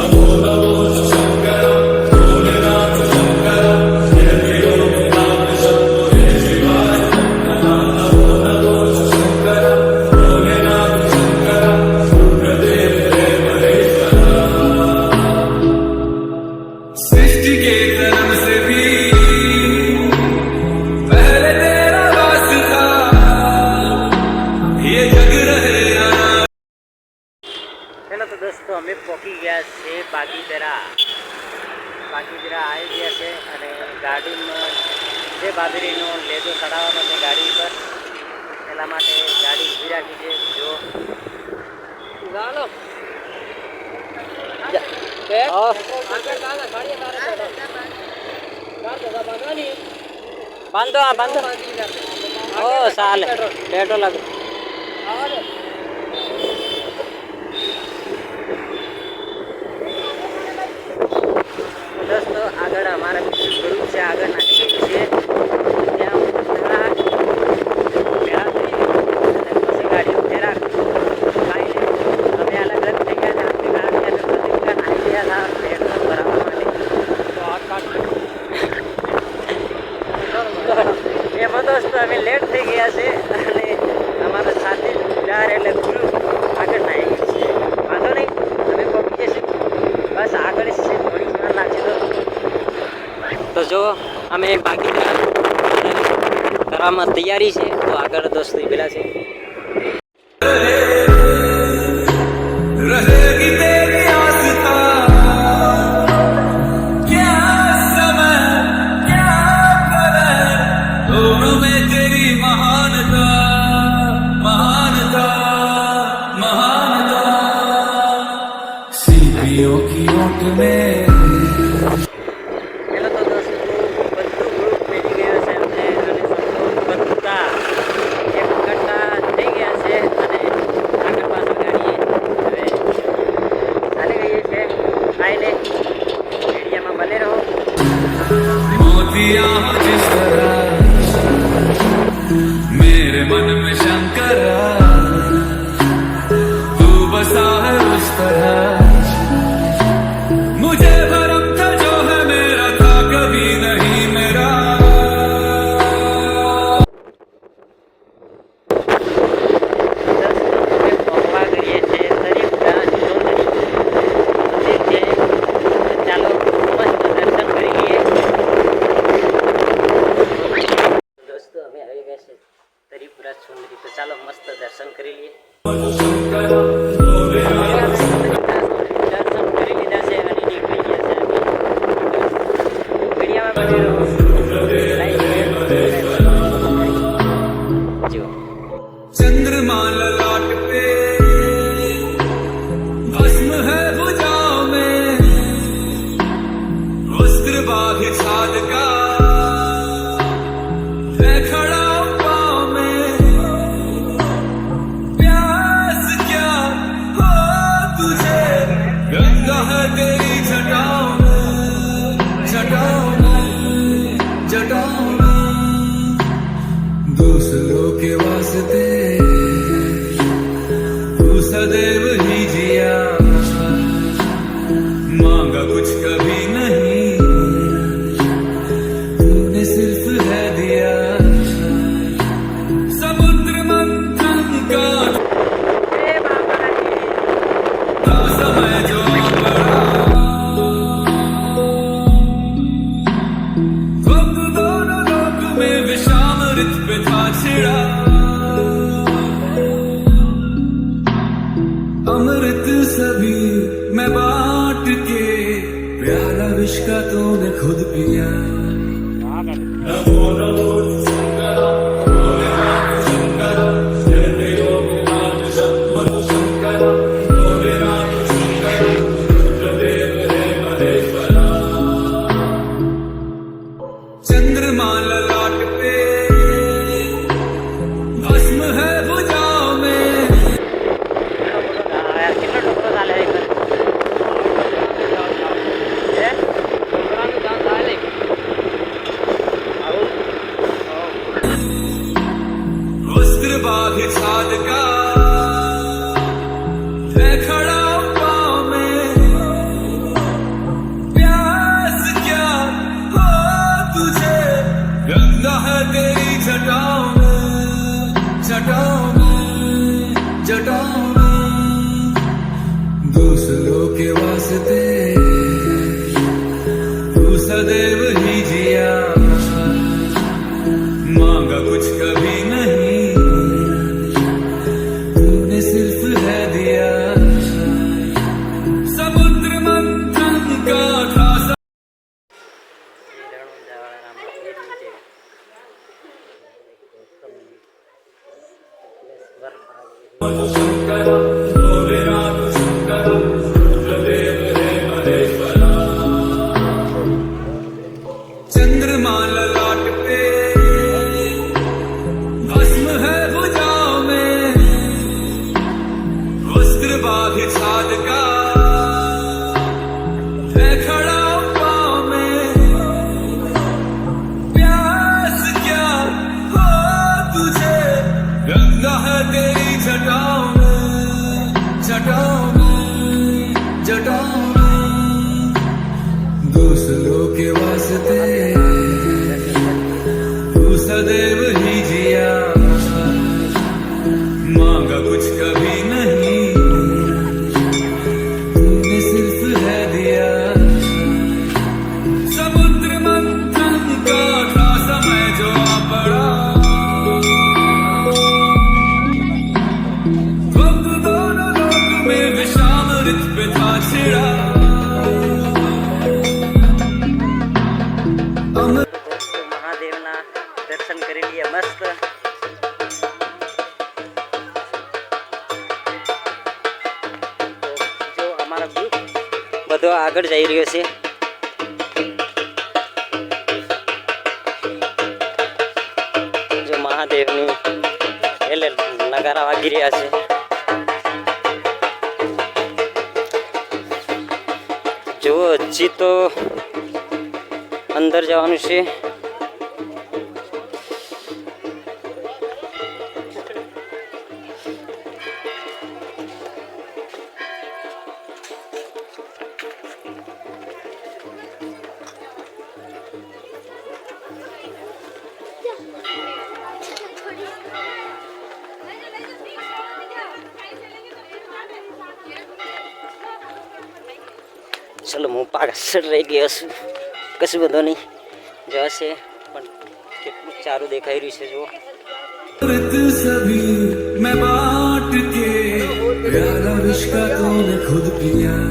namorou. तो अमे poke गया से बाकी जरा बाकी जरा आई गया से अने गाड़ी में जे बाबरी नो ले तो सड़ावा में गाड़ी पर। पहला माते गाड़ी जीरा कीजे जो। गालो ओके आंकर गाला ओ साले। पेट्रोल लग તો આગળ અમારા મિત્ર સ્વરૂપ છે આગળના ટિકિટ છે. એમાં તો અમે લેટ થઈ ગયા છે અમે બાગીચા કરવામાં તૈયારી છે તો આગળ દોસ્તી પેલા છે. માટે વિડીયામાં બને રહો. મોતિયા ਬਾਦ ਸਾਦਕਾ ਦੇਖਾ શેરની એટલે નગારા વાગી રહ્યા છે. જુઓ હજી તો અંદર જવાનું છે. पागसरलेगी असू કશું બધો નહીં જશે પણ કેટલું સારું દેખાઈ રહ્યું છે જો પ્યારા વિશ્કા તોને ખુદ પિયા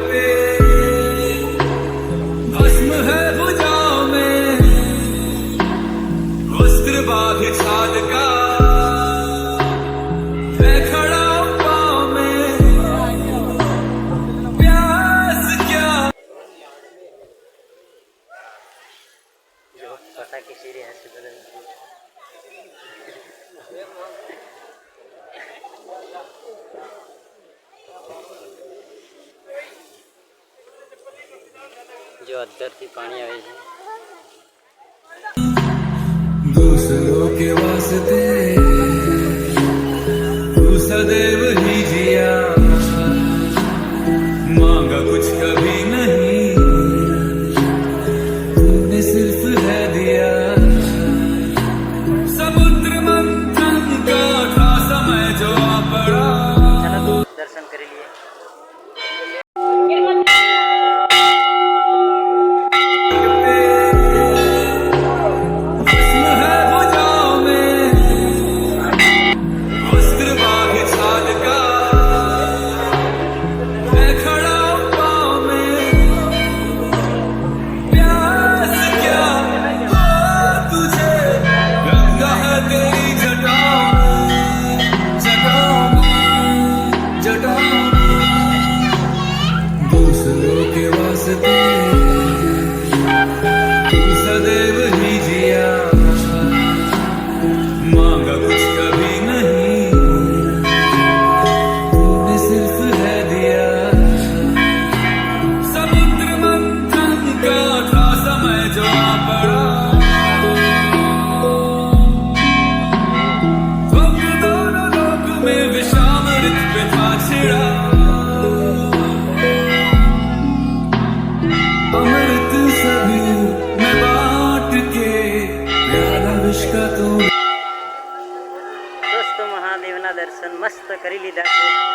जो अंदर અધરથી पानी આવે है। दूसरों के वास्ते। दूसरे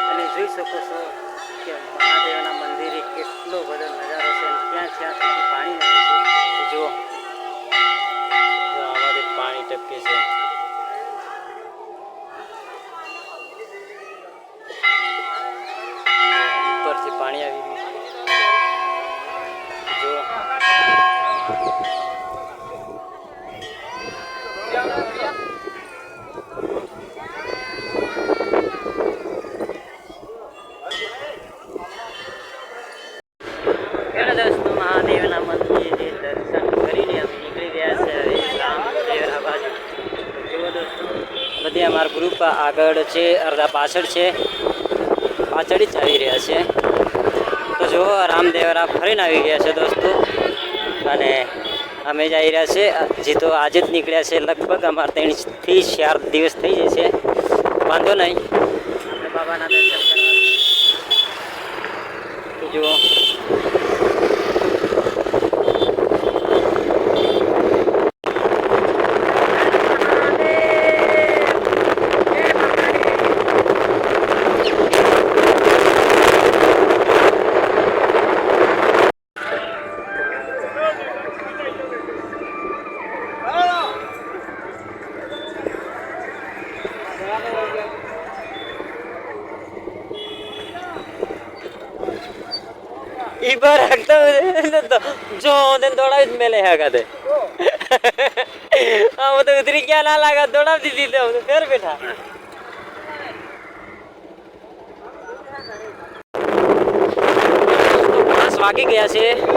અને જોઈ શકો છો કે મહાદેવના મંદિરે કેટલો બધો નજારો છે અને ત્યાં સુધી પાણી આવે છે. જુઓ આમાંથી પાણી ટપકે છે. ઉપરથી પાણી આવી રહ્યું છે જુઓ ઘણા દોસ્તો મહાદેવના મંદિરે દર્શન કરીને અમે નીકળી ગયા છે હવે રામદેવરા બાજુ જુઓ દોસ્તો બધી અમારા ગ્રુપ આગળ છે અડધા પાછળ છે. પાછળ જ આવી રહ્યા છે. તો જુઓ રામદેવરા ફરીને આવી ગયા છે દોસ્તો. અને અમે જઈ રહ્યા છે. હજી તો આજે જ નીકળ્યા છે. લગભગ અમારે ત્રણથી ચાર દિવસ થઈ જશે વાંધો નહીં. બાબાના દર્શન જુઓ. જોને દોડાવી મેલે હે કાતે આ તો ઉતરી ગયા ના લાગા દોડાવ દીધી તો અમને ફેર બેઠા વાગી ગયા છે